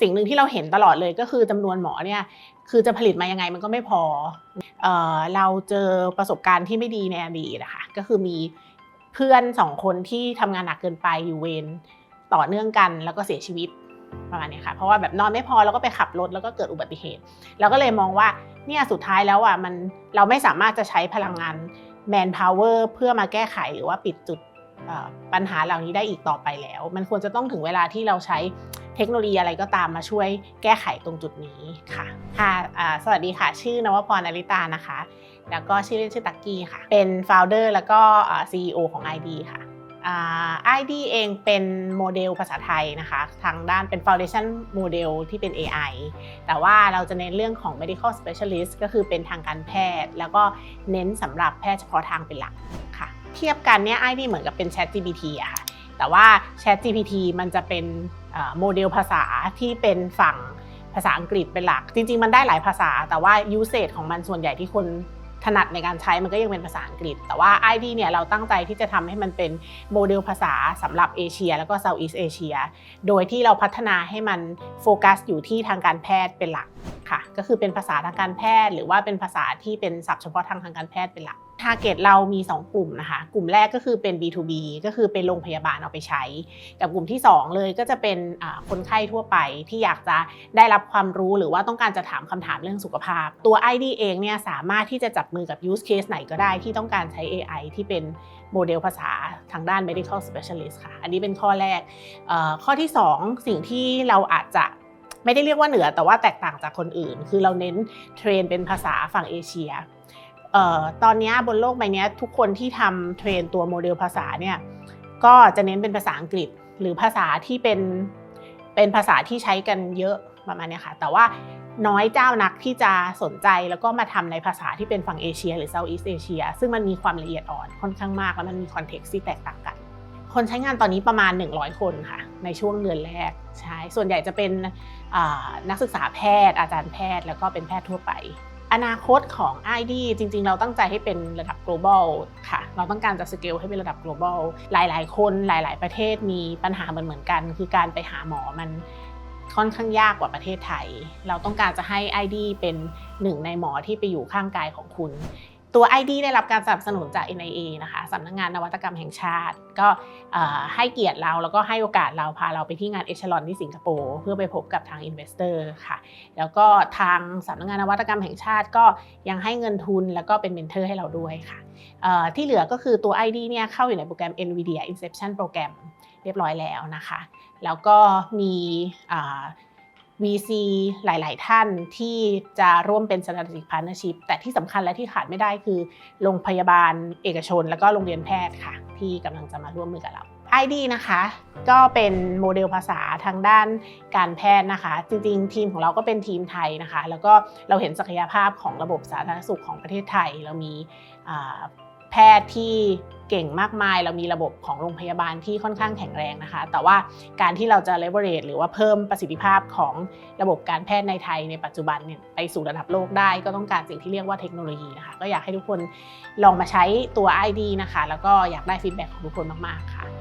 สิ่งหนึ่งที่เราเห็นตลอดเลยก็คือจำนวนหมอเนี่ยคือจะผลิตมายังไงมันก็ไม่พอเออเราเจอประสบการณ์ที่ไม่ดีในอดีตนะคะก็คือมีเพื่อนสองคนที่ทำงานหนักเกินไปอยู่เวรต่อเนื่องกันแล้วก็เสียชีวิตประมาณนี้ค่ะเพราะว่าแบบนอนไม่พอแล้วก็ไปขับรถแล้วก็เกิดอุบัติเหตุเราก็เลยมองว่าเนี่ยสุดท้ายแล้วอะมันเราไม่สามารถจะใช้พลังงาน man power เพื่อมาแก้ไขหรือว่าปิดจุดปัญหาเหล่านี้ได้อีกต่อไปแล้ว มันควรจะต้องถึงเวลาที่เราใช้ เทคโนโลยีอะไรก็ตามมาช่วยแก้ไขตรงจุดนี้ค่ะค่ะสวัสดีค่ะ ชื่อนวพรอลิตานะคะ แล้วก็ชื่อเล่นชื่อตักกี้ค่ะ เป็น founder แล้วก็อ่า CEO ของ ID ค่ะอ่า ID เองเป็นโมเดลภาษาไทยนะคะ ทางด้านเป็น foundation model ที่เป็น AI แต่ว่าเราจะเน้นเรื่องของ medical specialist ก็คือเป็นทางการแพทย์ แล้วก็เน้นสำหรับแพทย์เฉพาะทางเป็นหลักค่ะ เทียบกันเนี่ย ID เหมือนกับเป็น Chat GPT อะค่ะ แต่ว่า Chat GPT มันจะเป็นโมเดลภาษาที่เป็นฝั่งภาษาอังกฤษเป็นหลัก จริง ๆ มันได้หลายภาษา แต่ว่า usage ของมันส่วนใหญ่ที่คนถนัดในการใช้มันก็ยังเป็นภาษาอังกฤษ แต่ว่า ID เนี่ยเราตั้งใจที่จะทำให้มันเป็นโมเดลภาษาสำหรับเอเชีย แล้วก็ Southeast Asia โดยที่เราพัฒนาให้มันโฟกัสอยู่ที่ทางการแพทย์เป็นหลักค่ะ ก็คือเป็นภาษาทางการแพทย์ หรือว่าเป็นภาษาที่เป็นศัพท์เฉพาะทางทางการแพทย์เป็นหลัก ทาร์เก็ตเรามี 2 กลุ่มนะคะ กลุ่มแรกก็คือเป็น B2B ก็คือเป็นโรงพยาบาลเอาไปใช้ กับกลุ่มที่ 2 เลยก็จะเป็นคนไข้ทั่วไปที่อยากจะได้รับความรู้หรือว่าต้องการจะถามคำถามเรื่องสุขภาพ ตัว ID เองเนี่ยสามารถที่จะจับมือกับ use case ไหนก็ได้ที่ต้องการใช้ AI ที่เป็นโมเดลภาษาทางด้าน medical specialist ค่ะ อันนี้เป็นข้อแรก ข้อที่ 2 สิ่งที่เราอาจจะไม่ได้เรียกว่าเหนือแต่ว่าแตกต่างจากคนอื่น คือเราเน้นเทรนเป็นภาษาฝั่งเอเชีย ตอนนี้บนโลกใบนี้ทุกคนที่ทำเทรนตัวโมเดลภาษาเนี่ยก็จะเน้นเป็นภาษาอังกฤษ หรือภาษาที่เป็นเป็นภาษาที่ใช้กันเยอะประมาณนี้ค่ะ แต่ว่าน้อยเจ้านักที่จะสนใจแล้วก็มาทำในภาษาที่เป็นฝั่งเอเชีย หรือ Southeast Asia ซึ่งมันมีความละเอียดอ่อนค่อนข้างมาก แล้วมันมีคอนเท็กซ์ที่แตกต่างกัน คนใช้งานตอนนี้ประมาณ 100 คนค่ะ ในช่วงเดือนแรกใช่ส่วนใหญ่จะเป็นนักศึกษาแพทย์อาจารย์แพทย์ แล้วก็เป็นแพทย์ทั่วไป อนาคตของ ID จริง ๆ เราตั้งใจให้เป็นระดับ global ค่ะ เราต้องการจะสเกลให้เป็นระดับ global หลาย ๆ คนหลาย ๆ ประเทศมีปัญหาเหมือนๆกัน คือการไปหาหมอมันค่อนข้างยากกว่าประเทศไทย เราต้องการจะให้ ID เป็นหนึ่งในหมอที่ไปอยู่ข้างกายของคุณ ตัว ID ได้รับการสนับสนุนจาก NIA นะคะสำนักงานนวัตกรรมแห่งชาติ ก็ให้เกียรติเราแล้วก็ให้โอกาสเราพาเราไปที่งานเอชลอนที่สิงคโปร์เพื่อไปพบกับทาง Investor ค่ะ แล้วก็ทางสำนักงานนวัตกรรมแห่งชาติก็ยังให้เงินทุนแล้วก็เป็นเมนเทอร์ให้เราด้วยค่ะที่เหลือก็คือตัว ID เนี่ยเข้าอยู่ในโปรแกรม NVIDIA Inception โปรแกรมเรียบร้อยแล้วนะคะ แล้วก็มี VC หลาย ๆ ท่านที่จะร่วมเป็น strategic partnership แต่ที่สำคัญและที่ขาดไม่ได้คือโรงพยาบาลเอกชน แล้วก็โรงเรียนแพทย์ค่ะ ที่กำลังจะมาร่วมมือกับเรา ID นะคะ ก็เป็นโมเดลภาษาทางด้านการแพทย์นะคะ จริง ๆ ทีมของเราก็เป็นทีมไทยนะคะ แล้วก็เราเห็นศักยภาพของระบบสาธารณสุขของประเทศไทย เรามีแพทย์ที่ เก่งมากมาย เรามีระบบของโรงพยาบาลที่ค่อนข้างแข็งแรงนะคะ แต่ว่าการที่เราจะ leverage หรือว่าเพิ่มประสิทธิภาพของระบบการแพทย์ในไทยในปัจจุบันเนี่ยไปสู่ระดับโลกได้ก็ต้องการสิ่งที่เรียกว่าเทคโนโลยีนะคะก็อยากให้ทุกคนลองมาใช้ตัว ID นะคะ แล้วก็อยากได้ฟีดแบ็กของทุกคนมากๆค่ะ